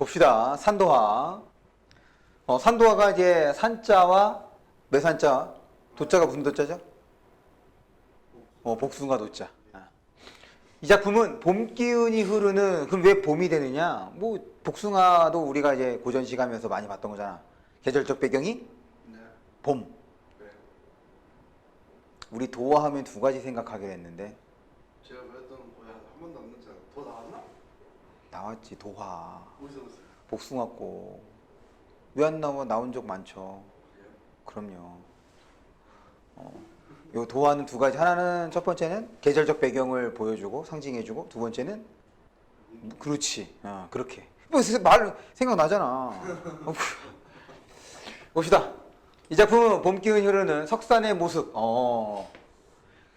봅시다. 산도화. 어, 산도화가 이제 산자와 매산자, 도자가 무슨 도자죠? 어, 복숭아 도자. 아. 이 작품은 봄 기운이 흐르는 그럼 왜 봄이 되느냐? 뭐 복숭아도 우리가 이제 고전시 가면서 많이 봤던 거잖아. 계절적 배경이 네. 봄. 네. 우리 도화하면 두 가지 생각하기로 했는데 제가 배웠던 뭐야 한 번도 안 넣었잖아. 더 나왔나? 나왔지 도화. 어디서? 복숭아꽃. 왜 안 나와? 나온 적 많죠. 그럼요. 어, 요 도화는 두 가지. 하나는 첫 번째는 계절적 배경을 보여주고 상징해주고 두 번째는 그렇지. 어, 그렇게. 뭐말 생각나잖아. 어, 봅시다. 이 작품은 봄 기운이 흐르는 석산의 모습. 어.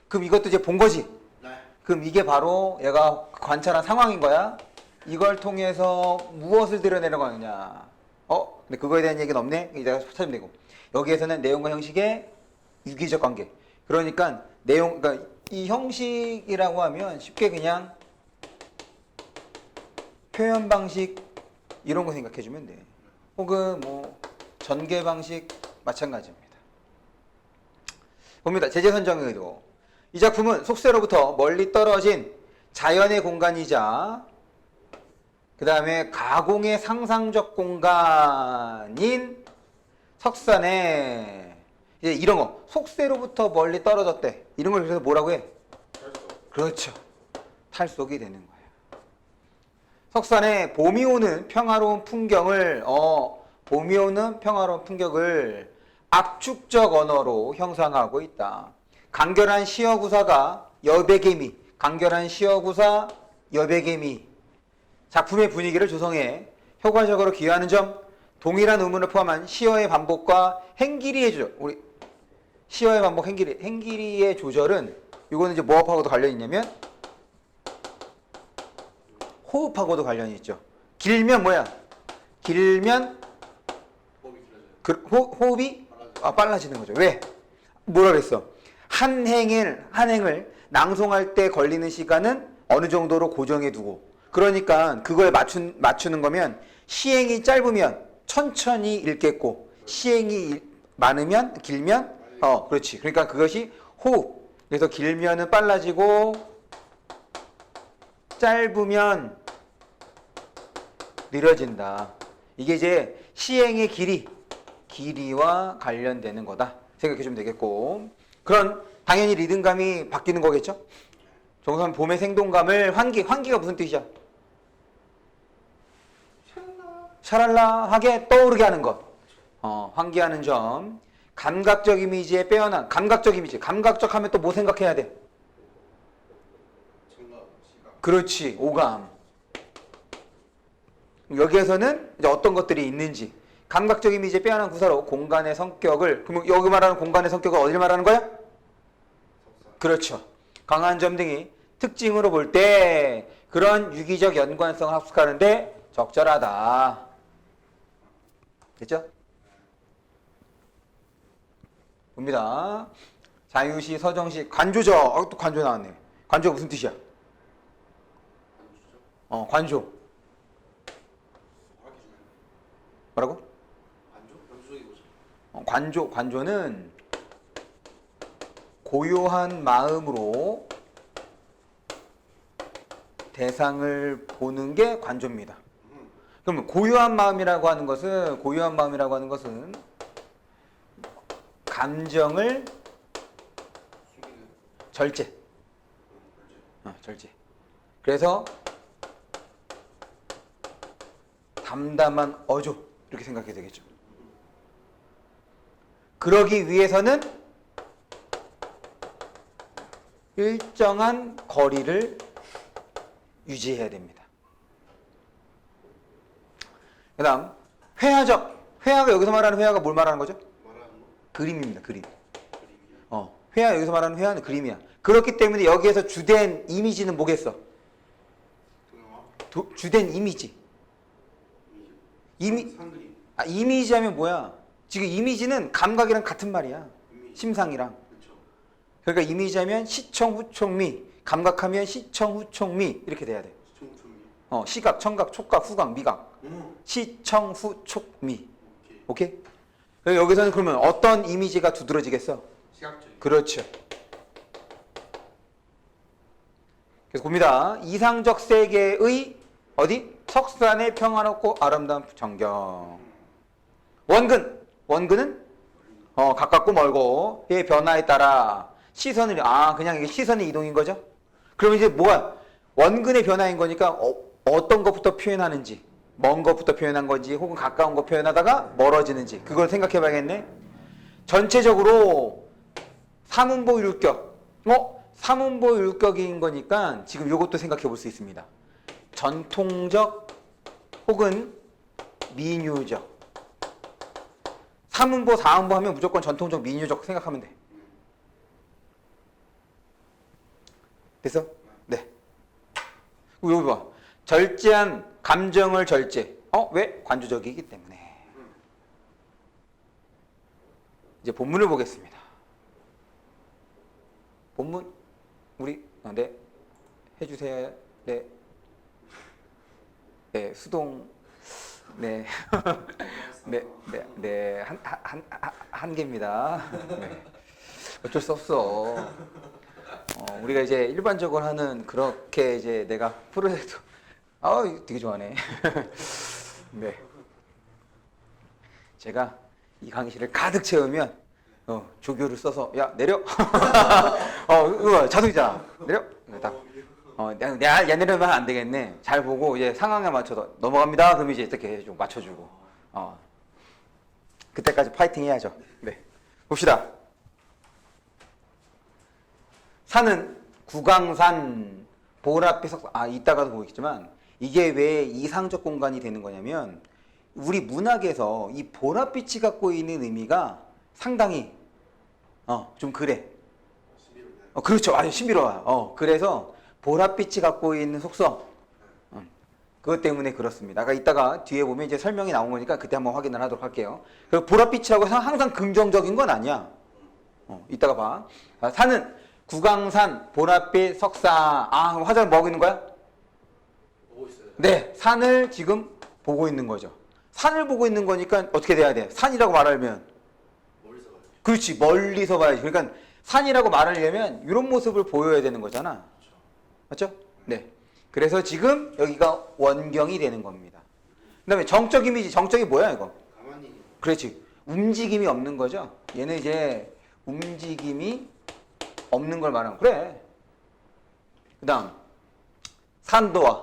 그럼 이것도 이제 본 거지. 네. 그럼 이게 바로 얘가 관찰한 상황인 거야. 이걸 통해서 무엇을 드러내는 거느냐. 어? 근데 그거에 대한 얘기는 없네. 이제 찾으면 되고. 여기에서는 내용과 형식의 유기적 관계. 그러니까 내용, 그러니까 이 형식이라고 하면 쉽게 그냥 표현 방식 이런 거 생각해 주면 돼. 혹은 뭐 전개 방식 마찬가지입니다. 봅니다. 제재 선정의 의도. 이 작품은 속세로부터 멀리 떨어진 자연의 공간이자 그 다음에 가공의 상상적 공간인 석산에 이제 이런 거 속세로부터 멀리 떨어졌대. 이런 걸 그래서 뭐라고 해? 그렇죠. 탈속이 되는 거예요. 석산에 봄이 오는 평화로운 풍경을 어 봄이 오는 평화로운 풍경을 압축적 언어로 형상하고 있다. 간결한 시어구사가 여백개미 간결한 시어구사 여백개미 작품의 분위기를 조성해 효과적으로 기여하는 점 동일한 의문을 포함한 시어의 반복과 행길이의 조절 우리 시어의 반복 행길이 행길이의 조절은 이거는 이제 뭐하고도 관련이 있냐면 호흡하고도 관련이 있죠. 길면 뭐야? 길면. 그 호, 호흡이 아, 빨라지는 거죠. 왜? 뭐라 그랬어? 한 행을 한 행을 낭송할 때 걸리는 시간은 어느 정도로 고정해 두고 그러니까 그거에 맞춘 맞추는 거면 시행이 짧으면 천천히 읽겠고 시행이 일- 많으면 길면 어 그렇지. 그러니까 그것이 호흡 그래서 길면은 빨라지고 짧으면 느려진다. 이게 이제 시행의 길이 길이와 관련되는 거다. 생각해 주면 되겠고. 그런 당연히 리듬감이 바뀌는 거겠죠? 정선 봄의 생동감을 환기 환기가 무슨 뜻이야 샤랄라하게 떠오르게 하는 것. 어, 환기하는 점. 감각적 이미지에 빼어난 감각적 이미지. 감각적 하면 또 뭐 생각해야 돼? 그렇지. 오감. 여기에서는 이제 어떤 것들이 있는지. 감각적 이미지에 빼어난 구사로 공간의 성격을 그럼 여기 말하는 공간의 성격을 어딜 말하는 거야? 그렇죠. 강한 점 등이 특징으로 볼 때 그런 유기적 연관성을 합숙하는데 적절하다. 됐죠? 봅니다. 자유시, 서정시, 관조죠. 어, 또 관조 나왔네. 관조가 무슨 뜻이야? 어, 관조. 뭐라고? 어, 관조, 관조는 고요한 마음으로 대상을 보는 게 관조입니다. 음. 그러면 고요한 마음이라고 하는 것은 고요한 마음이라고 하는 것은 감정을 절제. 어, 절제. 그래서 담담한 어조 이렇게 생각해야 되겠죠. 그러기 위해서는 일정한 거리를 유지해야 됩니다. 그 다음 회화적 회화가 여기서 말하는 회화가 뭘 말하는 거죠? 그림입니다. 그림. 어, 회화 여기서 말하는 회화는 그림이야. 그렇기 때문에 여기에서 주된 이미지는 뭐겠어? 도- 주된 이미지. 이미? 아, 이미지 하면 뭐야? 지금 이미지는 감각이랑 같은 말이야. 심상이랑. 그러니까 이미지 하면 시청 후청미, 감각하면 시청 후청미 이렇게 돼야 돼. 어, 시각, 청각, 촉각, 후각, 미각. 음. 시청 후 촉미. 오케이. 오케이? 그럼 여기서는 그러면 어떤 이미지가 두드러지겠어? 시각적인. 그렇죠. 그래서 봅니다. 이상적 세계의 어디? 석산의 평화롭고 아름다운 전경. 원근. 원근은 어, 가깝고 멀고 의 변화에 따라 시선을 아 그냥 이게 시선의 이동인 거죠. 그러면 이제 뭐가 원근의 변화인 거니까 어, 어떤 것부터 표현하는지 먼 것부터 표현한 건지 혹은 가까운 거 표현하다가 멀어지는지 그걸 생각해 봐야겠네. 전체적으로 삼음보 율격. 어? 삼음보 율격인 거니까 지금 요것도 생각해 볼 수 있습니다. 전통적 혹은 민유적. 삼음보, 사음보 하면 무조건 전통적 민유적 생각하면 돼. 됐어? 네. 여기 봐. 절제한 감정을 절제. 어? 왜? 관조적이기 때문에. 이제 본문을 보겠습니다. 본문 우리 어, 네 해주세요. 네. 네 수동 네. 네, 네, 네, 한, 한, 한, 한 개입니다. 네. 어쩔 수 없어. 어, 우리가 이제 일반적으로 하는 그렇게 이제 내가 프로젝트, 아, 되게 좋아하네. 네. 제가 이 강의실을 가득 채우면 어, 조교를 써서 야 내려. 어, 이거 자동이잖아. 내려. 이거 딱. 어, 내가, 내가 얘 내려면 안 되겠네. 잘 보고 이제 상황에 맞춰서 넘어갑니다. 그럼 이제 이렇게 좀 맞춰주고. 어. 그때까지 파이팅 해야죠. 네. 봅시다. 산은 구강산 보랏빛 석, 아, 이따가도 보겠지만 이게 왜 이상적 공간이 되는 거냐면 우리 문학에서 이 보랏빛이 갖고 있는 의미가 상당히 어, 좀 그래. 어, 그렇죠. 아주 신비로워요. 어, 그래서 보랏빛이 갖고 있는 속성. 음, 그것 때문에 그렇습니다. 아까 이따가 뒤에 보면 이제 설명이 나온 거니까 그때 한번 확인을 하도록 할게요. 그 보랏빛이라고 해서 항상 긍정적인 건 아니야. 어, 이따가 봐. 아, 산은 구강산, 보랏빛, 석사. 아, 화장 뭐 하고 있는 거야? 네, 산을 지금 보고 있는 거죠. 산을 보고 있는 거니까 어떻게 돼야 돼? 산이라고 말하면 멀리서. 그렇지 멀리서 봐야지. 그러니까 산이라고 말하려면 이런 모습을 보여야 되는 거잖아. 맞죠? 네. 그래서 지금 여기가 원경이 되는 겁니다. 그 다음에 정적 이미지, 정적이 뭐야 이거? 가만히 그렇지. 움직임이 없는 거죠. 얘는 이제 움직임이 없는 걸 말하는 거. 그래. 그 다음 산도와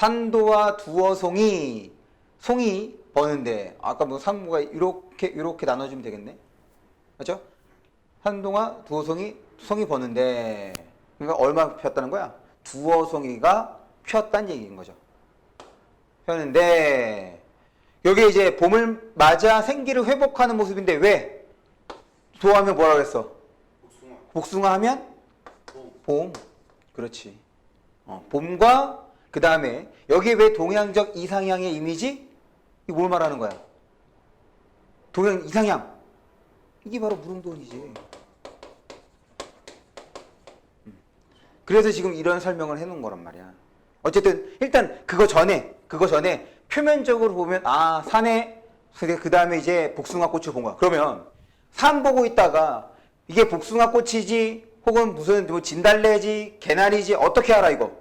산도와 두어 송이 송이 버는데 아까 뭐 산모가 이렇게 이렇게 나눠주면 되겠네. 맞죠? 산도와 두어 송이 송이 버는데 그러니까 얼마 폈다는 거야? 두어 송이가 폈다는 얘기인 거죠. 폈는데 여기 이제 봄을 맞아 생기를 회복하는 모습인데 왜? 도하면 뭐라 그랬어? 복숭아. 복숭아 하면 봄. 봄. 그렇지. 어, 봄과 그 다음에 여기에 왜 동양적 이상향의 이미지? 이게 뭘 말하는 거야? 동양 이상향. 이게 바로 무릉도원이지. 음. 그래서 지금 이런 설명을 해놓은 거란 말이야. 어쨌든 일단 그거 전에 그거 전에 표면적으로 보면 아 산에 그 다음에 이제 복숭아 꽃을 본 거야. 그러면 산 보고 있다가 이게 복숭아 꽃이지 혹은 무슨 뭐 진달래지 개나리지 어떻게 알아 이거?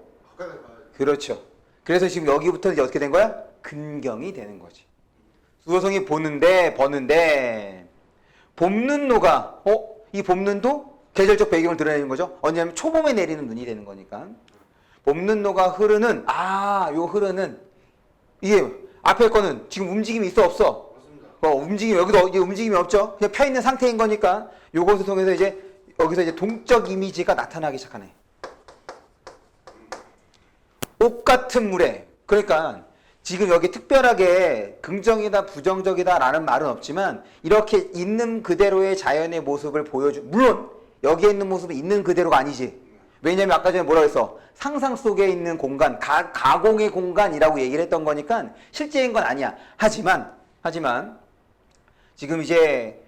그렇죠. 그래서 지금 여기부터 이제 어떻게 된 거야? 근경이 되는 거지. 수호성이 보는데 버는데 봄눈 노가 어? 이 봄눈도 계절적 배경을 드러내는 거죠. 언제냐면 초봄에 내리는 눈이 되는 거니까. 봄눈 노가 흐르는 아, 요 흐르는 이게 앞에 거는 지금 움직임이 있어 없어? 어, 움직임 여기도 이제 움직임이 없죠. 그냥 펴 있는 상태인 거니까 요것을 통해서 이제 여기서 이제 동적 이미지가 나타나기 시작하네. 옷 같은 물에. 그러니까 지금 여기 특별하게 긍정이다 부정적이다라는 말은 없지만 이렇게 있는 그대로의 자연의 모습을 보여주 물론 여기에 있는 모습은 있는 그대로가 아니지. 왜냐면 아까 전에 뭐라 그랬어? 상상 속에 있는 공간 가, 가공의 공간이라고 얘기를 했던 거니까 실제인 건 아니야. 하지만 하지만 지금 이제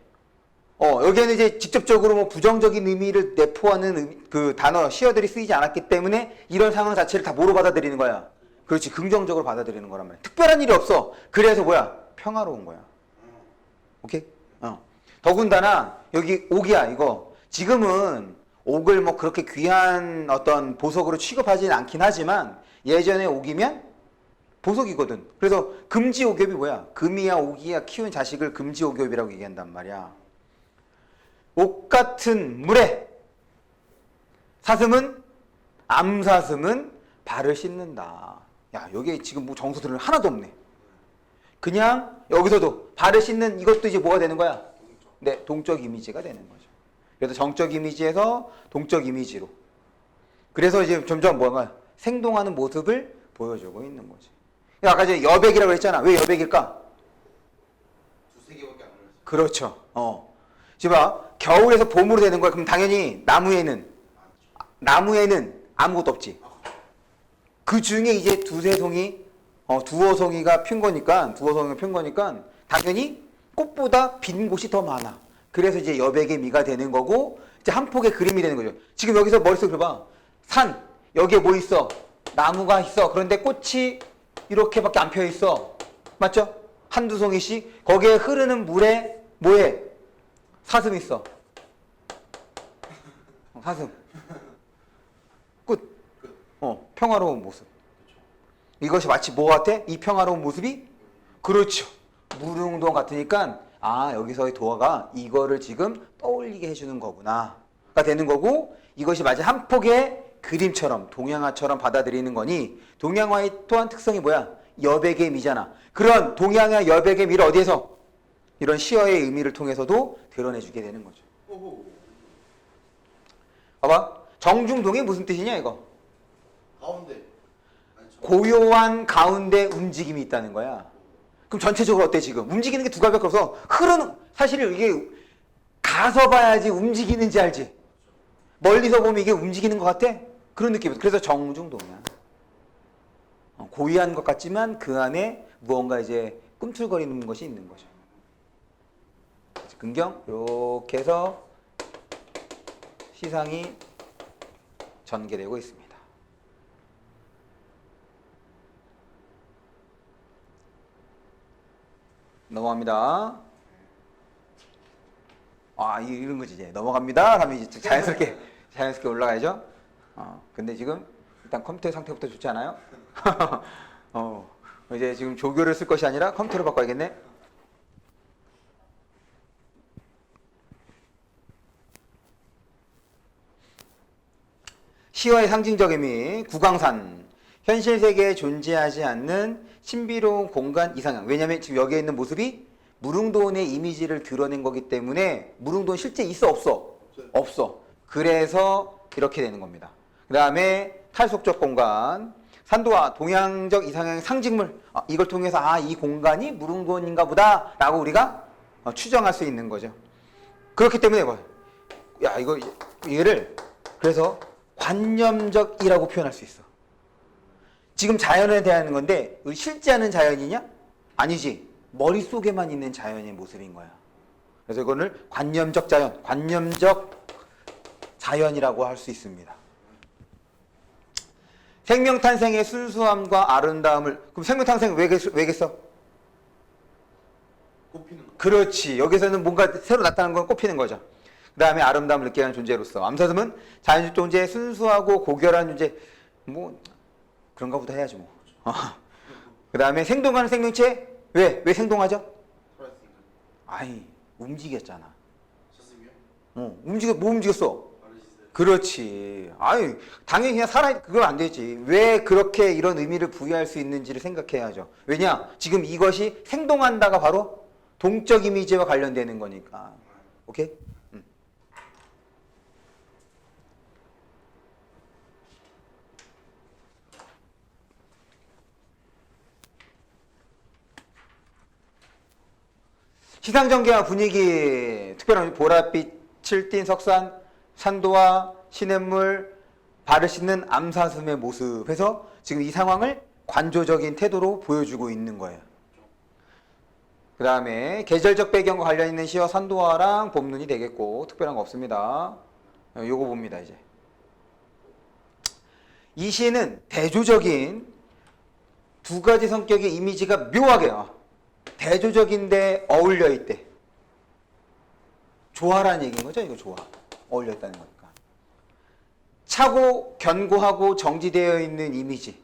어, 여기에는 이제 직접적으로 뭐 부정적인 의미를 내포하는 의미- 그 단어, 시어들이 쓰이지 않았기 때문에 이런 상황 자체를 다 뭐로 받아들이는 거야? 그렇지 긍정적으로 받아들이는 거란 말이야. 특별한 일이 없어. 그래서 뭐야? 평화로운 거야. 오케이? 어. 더군다나 여기 옥이야 이거. 지금은 옥을 뭐 그렇게 귀한 어떤 보석으로 취급하지는 않긴 하지만 예전에 옥이면 보석이거든. 그래서 금지 옥엽이 뭐야? 금이야 옥이야 키운 자식을 금지 옥엽이라고 얘기한단 말이야. 옥 같은 물에 사슴은 암사슴은 발을 씻는다. 야 여기 지금 뭐 정수들은 하나도 없네. 그냥 여기서도 발을 씻는 이것도 이제 뭐가 되는 거야? 네, 동적 이미지가 되는 거죠. 그래서 정적 이미지에서 동적 이미지로. 그래서 이제 점점 뭐가 생동하는 모습을 보여주고 있는 거지. 아까 이제 여백이라고 했잖아. 왜 여백일까? 두세 개밖에 안. 그렇죠. 어. 지금 봐. 겨울에서 봄으로 되는 거야. 그럼 당연히 나무에는 나무에는 아무것도 없지. 그 중에 이제 두세 송이 어, 두어 송이가 핀 거니까 두어 송이가 핀 거니까 당연히 꽃보다 빈 곳이 더 많아. 그래서 이제 여백의 미가 되는 거고 이제 한 폭의 그림이 되는 거죠. 지금 여기서 머릿속에 봐. 산 여기에 뭐 있어? 나무가 있어. 그런데 꽃이 이렇게밖에 안 펴 있어. 맞죠? 한두 송이씩 거기에 흐르는 물에 뭐해? 사슴 있어. 어, 사슴. 끝. 어, 평화로운 모습. 이것이 마치 뭐 같아? 이 평화로운 모습이? 그렇죠. 무릉동 같으니까 아 여기서의 도화가 이거를 지금 떠올리게 해주는 거구나 가 되는 거고 이것이 마치 한 폭의 그림처럼 동양화처럼 받아들이는 거니 동양화의 또한 특성이 뭐야? 여백의 미잖아. 그런 동양화 여백의 미를 어디에서 이런 시어의 의미를 통해서도 드러내주게 되는 거죠. 봐봐. 정중동이 무슨 뜻이냐 이거? 가운데. 고요한 가운데 움직임이 있다는 거야. 그럼 전체적으로 어때 지금? 움직이는 게 두 가지밖에 없어. 흐르는 사실 이게 가서 봐야지 움직이는지 알지. 멀리서 보면 이게 움직이는 것 같아? 그런 느낌이야. 그래서 정중동이야. 어, 고요한 것 같지만 그 안에 무언가 이제 꿈틀거리는 것이 있는 거죠. 긍경 이렇게 해서 시상이 전개되고 있습니다. 넘어갑니다. 아, 이- 이런 거지 이제 넘어갑니다. 하면 이제 자연스럽게 자연스럽게 올라가야죠. 어, 근데 지금 일단 컴퓨터 상태부터 좋지 않아요? 어, 이제 지금 조교를 쓸 것이 아니라 컴퓨터로 바꿔야겠네. 시와의 상징적 의미, 구강산. 현실 세계에 존재하지 않는 신비로운 공간 이상형. 왜냐면 지금 여기에 있는 모습이 무릉돈의 이미지를 드러낸 거기 때문에 무릉돈 실제 있어 없어? 없어. 그래서 이렇게 되는 겁니다. 그 다음에 탈속적 공간, 산도와 동양적 이상형의 상징물. 아, 이걸 통해서 아 이 공간이 무릉돈인가 보다 라고 우리가 어, 추정할 수 있는 거죠. 그렇기 때문에 뭐, 야 이거 얘를 그래서 관념적이라고 표현할 수 있어. 지금 자연에 대한 건데 우리 실제 하는 자연이냐? 아니지. 머릿속에만 있는 자연의 모습인 거야. 그래서 이거를 관념적 자연, 관념적 자연이라고 할 수 있습니다. 생명 탄생의 순수함과 아름다움을 그럼 생명 탄생 왜, 겠- 왜겠어? 거. 그렇지. 여기서는 뭔가 새로 나타난 건 꼽히는 거죠. 그 다음에 아름다움을 느끼게 하는 존재로서. 암사슴은 자연적 존재의 순수하고 고결한 존재. 뭐, 그런가 보다 해야지 뭐. 그 다음에 생동하는 생명체. 왜? 왜 생동하죠? 아이, 움직였잖아. 어, 움직여, 뭐 움직였어? 그렇지. 아이, 당연히 그냥 살아, 그건 안 되지. 왜 그렇게 이런 의미를 부여할 수 있는지를 생각해야죠. 왜냐? 지금 이것이 생동한다가 바로 동적 이미지와 관련되는 거니까. 오케이? 음. 시상 전개와 분위기, 특별한 보랏빛을 띤 석산, 산도와 시냇물, 발을 씻는 암사슴의 모습 해서 지금 이 상황을 관조적인 태도로 보여주고 있는 거예요. 그 다음에 계절적 배경과 관련 있는 시와 산도화랑 봄눈이 되겠고 특별한 거 없습니다. 어, 요거 봅니다 이제. 이 시는 대조적인 두 가지 성격의 이미지가 묘하게 와. 대조적인데 어울려 있대. 조화라는 얘기인 거죠, 이거 조화. 어울려 있다는 거니까. 차고 견고하고 정지되어 있는 이미지.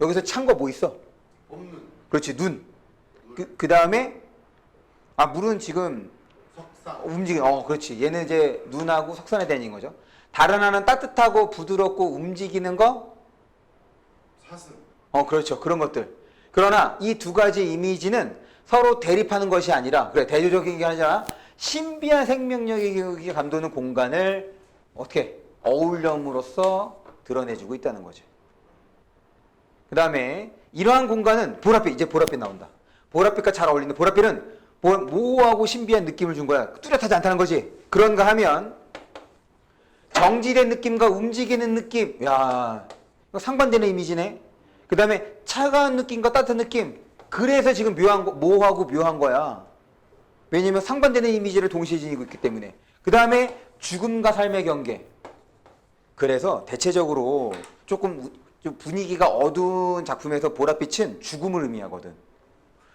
여기서 찬 거 뭐 있어? 없는 그렇지, 눈. 그, 그 다음에, 아, 물은 지금 석상 움직이, 어, 그렇지. 얘는 이제 눈하고 석선에 대한 거죠. 다른 하나는 따뜻하고 부드럽고 움직이는 거? 사슴 어, 그렇죠. 그런 것들. 그러나 이 두 가지 이미지는 서로 대립하는 것이 아니라, 그래, 대조적인 게 아니라, 신비한 생명력이 감도는 공간을 어떻게 어울럼으로써 드러내주고 있다는 거죠. 그 다음에 이러한 공간은 보랏빛, 이제 보랏빛 나온다. 보랏빛과 잘 어울리는 보랏빛은 모- 모호하고 신비한 느낌을 준 거야. 뚜렷하지 않다는 거지. 그런가 하면 정지된 느낌과 움직이는 느낌. 야, 상반되는 이미지네. 그 다음에 차가운 느낌과 따뜻한 느낌. 그래서 지금 묘한 거, 모호하고 묘한 거야. 왜냐면 상반되는 이미지를 동시에 지니고 있기 때문에. 그 다음에 죽음과 삶의 경계. 그래서 대체적으로 조금 분위기가 어두운 작품에서 보랏빛은 죽음을 의미하거든.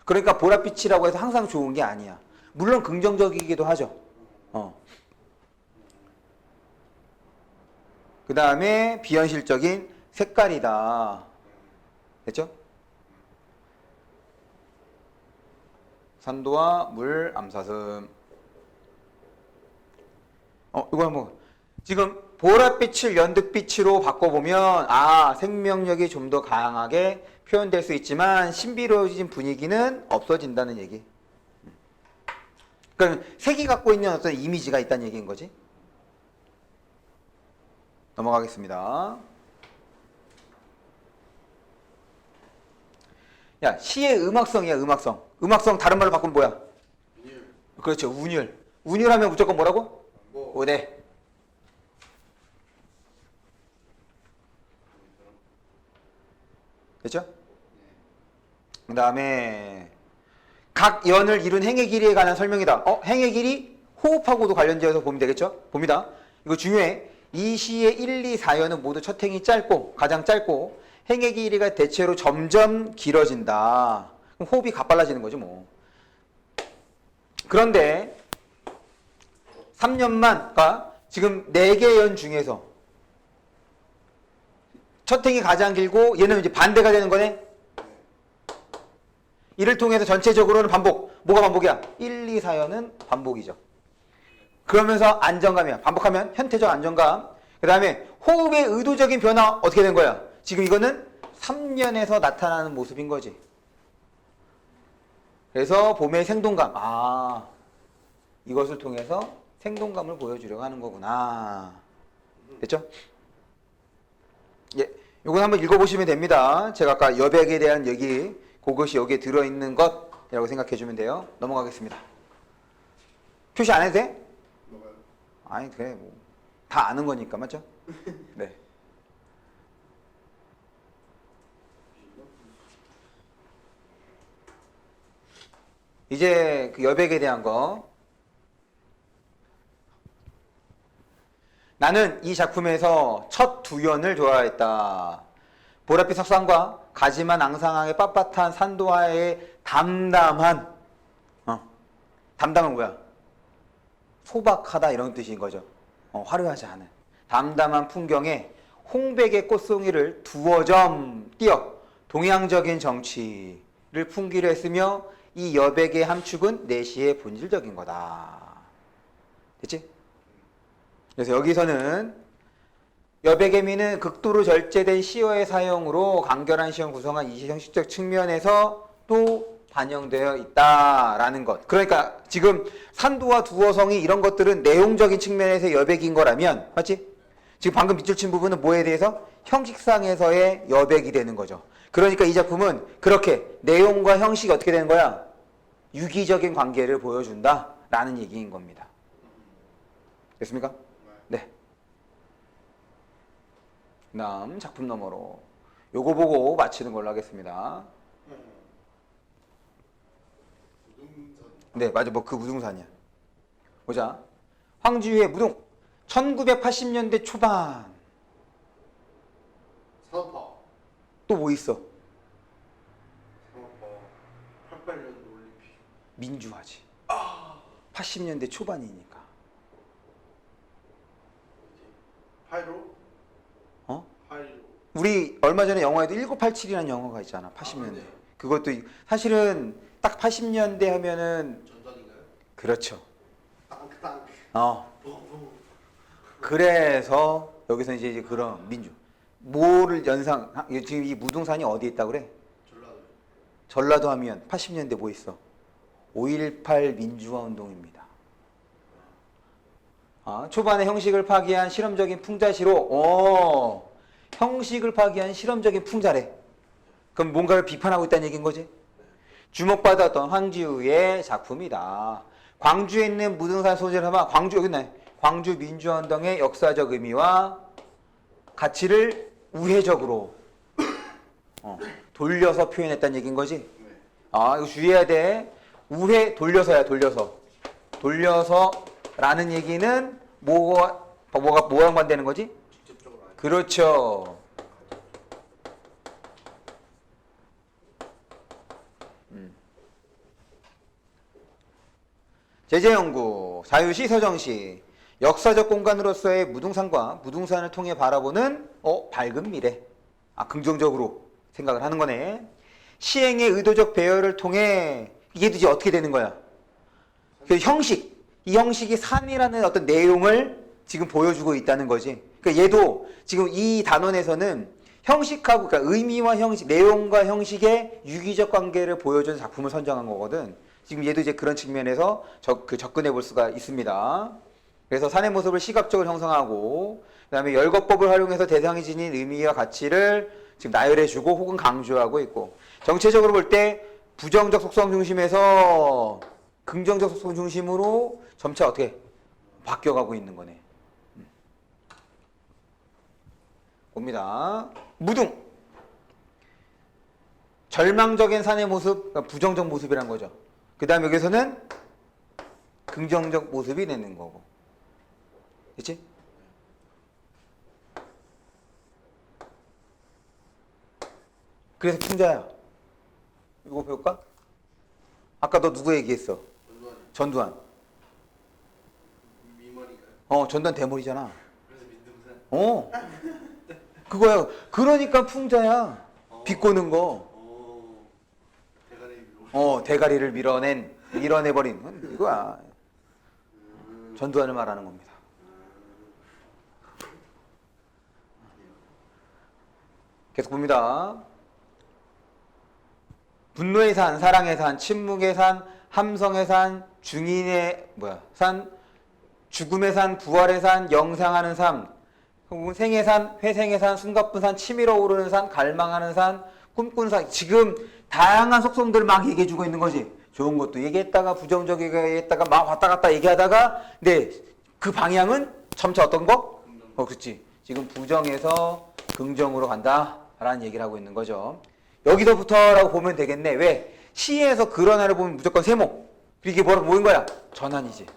그러니까 보랏빛이라고 해서 항상 좋은 게 아니야. 물론 긍정적이기도 하죠. 어. 그 다음에 비현실적인 색깔이다. 됐죠? 산도와 물, 암사슴. 어, 이거 한번. 지금 보랏빛을 연두빛으로 바꿔보면, 아, 생명력이 좀 더 강하게 표현될 수 있지만, 신비로워진 분위기는 없어진다는 얘기. 그러니까 색이 갖고 있는 어떤 이미지가 있다는 얘기인 거지. 넘어가겠습니다. 야, 시의 음악성이야, 음악성. 음악성 다른 말로 바꾸면 뭐야? 비닐 그렇죠, 운율. 운율하면 무조건 뭐라고? 뭐 오대. 됐죠? 그 다음에 각 연을 이룬 행의 길이에 관한 설명이다. 어, 행의 길이 호흡하고도 관련지어서 보면 되겠죠? 봅니다. 이거 중요해. 이 시의 1, 2, 4연은 모두 첫 행이 짧고 가장 짧고 행의 길이가 대체로 점점 길어진다. 그럼 호흡이 가빨라지는 거죠, 뭐. 그런데 3년만, 그러니까 지금 4개 연 중에서 첫 행이 가장 길고 얘는 이제 반대가 되는 거네. 이를 통해서 전체적으로는 반복. 뭐가 반복이야? 1, 2, 4연은 반복이죠. 그러면서 안정감이야. 반복하면 현태적 안정감. 그 다음에 호흡의 의도적인 변화 어떻게 된 거야? 지금 이거는 3년에서 나타나는 모습인 거지. 그래서 봄의 생동감. 아, 이것을 통해서 생동감을 보여주려고 하는 거구나. 됐죠? 예, 요건 한번 읽어보시면 됩니다. 제가 아까 여백에 대한 얘기, 그것이 여기에 들어있는 것이라고 생각해 주면 돼요. 넘어가겠습니다. 표시 안 해도 돼? 아니, 그래, 뭐. 다 아는 거니까, 맞죠? 네. 이제 그 여백에 대한 거. 나는 이 작품에서 첫 두 연을 좋아했다. 보랏빛 석상과 가지만 앙상하게 빳빳한 산도와의 담담한, 어, 담담은 뭐야? 소박하다 이런 뜻인 거죠. 어, 화려하지 않은 담담한 풍경에 홍백의 꽃송이를 두어 점 띄어 동양적인 정치를 풍기려 했으며 이 여백의 함축은 내시의 본질적인 거다. 됐지? 그래서 여기서는 여백의 미는 극도로 절제된 시어의 사용으로 간결한 시형 구성한 이 형식적 측면에서 또 반영되어 있다라는 것. 그러니까 지금 산도와 두어성이 이런 것들은 내용적인 측면에서 여백인 거라면, 맞지? 지금 방금 밑줄 친 부분은 뭐에 대해서? 형식상에서의 여백이 되는 거죠. 그러니까 이 작품은 그렇게 내용과 형식이 어떻게 되는 거야? 유기적인 관계를 보여준다 라는 얘기인 겁니다. 됐습니까? 네. 다음 작품 너머로 요거 보고 마치는 걸로 하겠습니다. 네, 맞아. 뭐 그 무등산이야. 보자. 황지유의 무등. 1980년대 초반. 사파 또 뭐 있어? 민주화지. 80년대 초반이니까. 파이로? 어? 파이로. 우리 얼마 전에 영화에도 1987이라는 영화가 있잖아. 80년대. 아, 그것도 사실은 딱 80년대 하면은 전단인가요? 그렇죠. 땅땅. 어. 어. 그래서 여기서 이제 그런 민주 뭐를 연상 하- 지금 이 무등산이 어디 있다 그래? 전라도. 전라도 하면 80년대 뭐 있어? 5.18 민주화 운동입니다. 아, 초반에 형식을 파기한 실험적인 풍자시로, 어, 형식을 파기한 실험적인 풍자래. 그럼 뭔가를 비판하고 있다는 얘기인 거지? 주목받았던 황지우의 작품이다. 광주에 있는 무등산 소재를 하면 광주 여기 있네. 광주 민주화 운동의 역사적 의미와 가치를 우회적으로 어, 돌려서 표현했다는 얘기인 거지? 네. 아, 이거 주의해야 돼. 우회 돌려서야 돌려서. 돌려서라는 얘기는 뭐가 뭐가 뭐랑 반대는 거지? 그렇죠. 음. 제재 연구, 자유시, 서정시, 역사적 공간으로서의 무등산과 무등산을 통해 바라보는 어 밝은 미래, 아 긍정적으로 생각을 하는 거네. 시행의 의도적 배열을 통해 이게 이제 어떻게 되는 거야? 그 형식, 이 형식이 산이라는 어떤 내용을 지금 보여주고 있다는 거지. 그러니까 얘도 지금 이 단원에서는 형식하고 그러니까 의미와 형식, 내용과 형식의 유기적 관계를 보여주는 작품을 선정한 거거든. 지금 얘도 이제 그런 측면에서 적, 그 접근해 볼 수가 있습니다. 그래서 산의 모습을 시각적으로 형성하고 그다음에 열거법을 활용해서 대상이 지닌 의미와 가치를 지금 나열해주고 혹은 강조하고 있고 정체적으로 볼 때 부정적 속성 중심에서 긍정적 속성 중심으로 점차 어떻게 바뀌어가고 있는 거네. 음. 봅니다. 무등. 절망적인 산의 모습, 그러니까 부정적 모습이란 거죠. 그 다음 여기서는 긍정적 모습이 되는 거고. 됐지? 그래서 풍자야. 이거 배울까? 아까 너 누구 얘기했어? 전두환. 어, 전두환 대머리잖아. 그래서 민등산. 어. 그거야. 그러니까 풍자야. 비꼬는 거. 어, 대가리를 밀어낸, 밀어내버린. 건 이거야. 음. 전두환을 말하는 겁니다. 계속 봅니다. 분노의 산, 사랑의 산, 침묵의 산, 함성의 산, 중인의 뭐야 산, 죽음의 산, 부활의 산, 영상하는 삶, 생의 산, 회생의 산, 숨가쁜 산, 치밀어 오르는 산, 갈망하는 산, 꿈꾸는 산. 지금 다양한 속성들을 막 얘기해 주고 있는 거지. 좋은 것도 얘기했다가 부정적 얘기했다가 막 왔다 갔다 얘기하다가, 네, 그 방향은 점차 어떤 거? 어, 그렇지. 지금 부정에서 긍정으로 간다 라는 얘기를 하고 있는 거죠. 여기서부터라고 보면 되겠네. 왜? 시에서 그런 하를 보면 무조건 세모. 이게 뭐라고 모인 거야? 전환이지.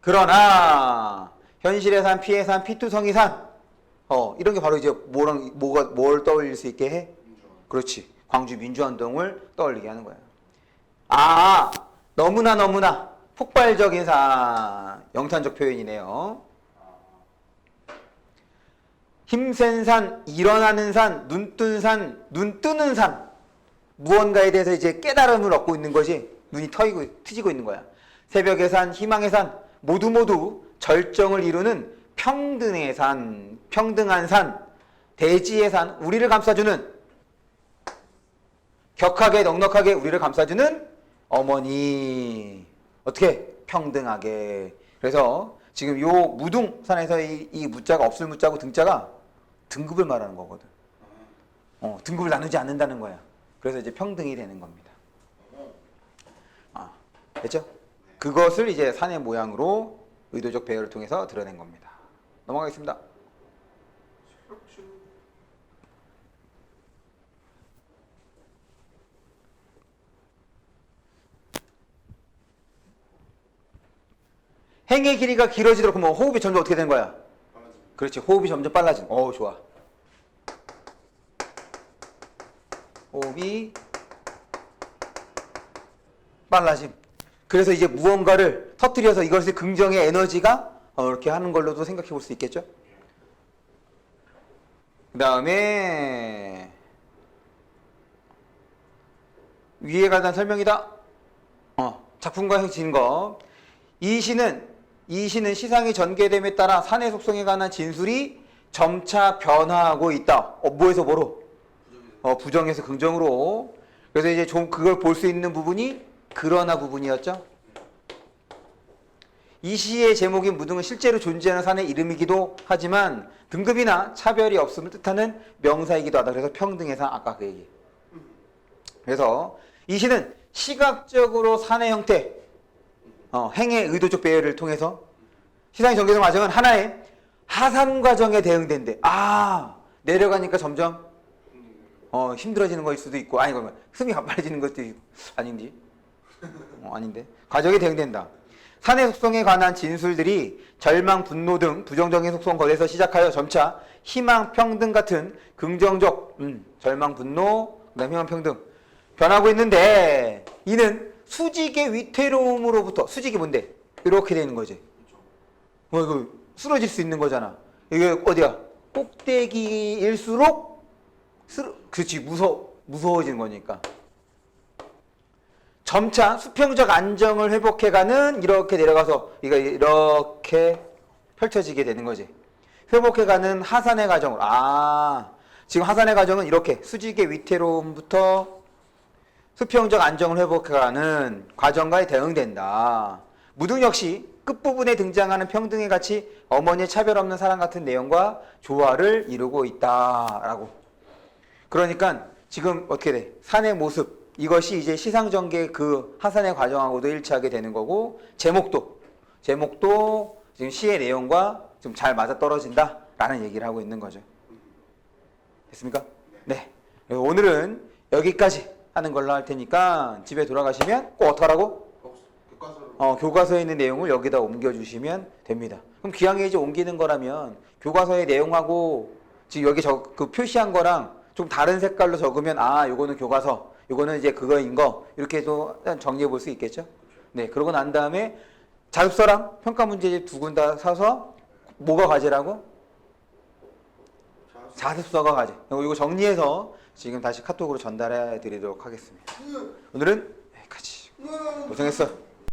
그러나 현실의 산, 피의 산, 피투성이 산, 어 이런 게 바로 이제 뭐랑 뭐가 뭘 떠올릴 수 있게 해? 그렇지. 광주 민주화운동을 떠올리게 하는 거야. 아 너무나 너무나 폭발적인 산, 영탄적 표현이네요. 힘센 산, 일어나는 산, 눈뜬 산, 눈 뜨는 산. 무언가에 대해서 이제 깨달음을 얻고 있는 것이 눈이 터이고 트지고 있는 거야. 새벽의 산, 희망의 산, 모두 모두 절정을 이루는 평등의 산, 평등한 산, 대지의 산, 우리를 감싸주는 격하게 넉넉하게 우리를 감싸주는 어머니. 어떻게 평등하게. 그래서 지금 요 무등산에서 이, 이 무자가 없을 무자고 등자가 등급을 말하는 거거든. 어, 등급을 나누지 않는다는 거야. 그래서 이제 평등이 되는 겁니다. 아, 됐죠? 그것을 이제 산의 모양으로 의도적 배열을 통해서 드러낸 겁니다. 넘어가겠습니다. 행의 길이가 길어지도록 그러면 호흡이 점점 어떻게 되는 거야? 그렇지. 호흡이 점점 빨라진. 어, 좋아. 호흡이 빨라짐. 그래서 이제 무언가를 터뜨려서 이것을 긍정의 에너지가 어, 이렇게 하는 걸로도 생각해 볼 수 있겠죠. 그 다음에 위에 관한 설명이다. 어, 작품과 혁진 거. 이 시는 이 시는 시상이 전개됨에 따라 산의 속성에 관한 진술이 점차 변화하고 있다. 어, 뭐에서 뭐로? 어, 부정에서 긍정으로. 그래서 이제 좀 그걸 볼 수 있는 부분이 그러나 부분이었죠. 이 시의 제목인 무등은 실제로 존재하는 산의 이름이기도 하지만 등급이나 차별이 없음을 뜻하는 명사이기도 하다. 그래서 평등해서 아까 그 얘기. 그래서 이 시는 시각적으로 산의 형태, 어, 행의 의도적 배열을 통해서 시상의 전개성 과정은 하나의 하산 과정에 대응된대. 아 내려가니까 점점 어, 힘들어지는 거일 수도 있고 아니 그러면 숨이 가빠르지는 것도 있고 아닌지 어, 아닌데 과정에 대응된다. 산의 속성에 관한 진술들이 절망, 분노 등 부정적인 속성 거에서 시작하여 점차 희망, 평등 같은 긍정적 음, 절망, 분노, 그다음 희망, 평등 변하고 있는데 이는 수직의 위태로움으로부터 수직이 뭔데? 이렇게 되는 거지. 뭐 이거 쓰러질 수 있는 거잖아. 이게 어디야? 꼭대기일수록 쓰러, 그렇지 무서 무서워지는 거니까. 점차 수평적 안정을 회복해가는 이렇게 내려가서 이거 이렇게 펼쳐지게 되는 거지. 회복해가는 하산의 과정을 아 지금 하산의 과정은 이렇게 수직의 위태로움부터 수평적 안정을 회복해가는 과정과에 대응된다. 무등 역시 끝부분에 등장하는 평등의 가치, 어머니의 차별 없는 사랑 같은 내용과 조화를 이루고 있다라고. 그러니까 지금 어떻게 돼? 산의 모습 이것이 이제 시상 전개 그 하산의 과정하고도 일치하게 되는 거고 제목도 제목도 지금 시의 내용과 좀 잘 맞아 떨어진다라는 얘기를 하고 있는 거죠. 됐습니까? 네. 오늘은 여기까지 하는 걸로 할 테니까 집에 돌아가시면 꼭 어떡하라고? 어, 교과서에 있는 내용을 여기다 옮겨주시면 됩니다. 그럼 기왕에 이제 옮기는 거라면 교과서의 내용하고 지금 여기 저, 그 표시한 거랑 좀 다른 색깔로 적으면 아, 요거는 교과서, 요거는 이제 그거인 거 이렇게 해서 정리해 볼 수 있겠죠? 네, 그러고 난 다음에 자습서랑 평가 문제집 두 군 다 사서 뭐가 과제라고? 자습 자습서가 과제. 이거 정리해서 지금 다시 카톡으로 전달해 드리도록 하겠습니다. 오늘은 여기까지. 고생했어.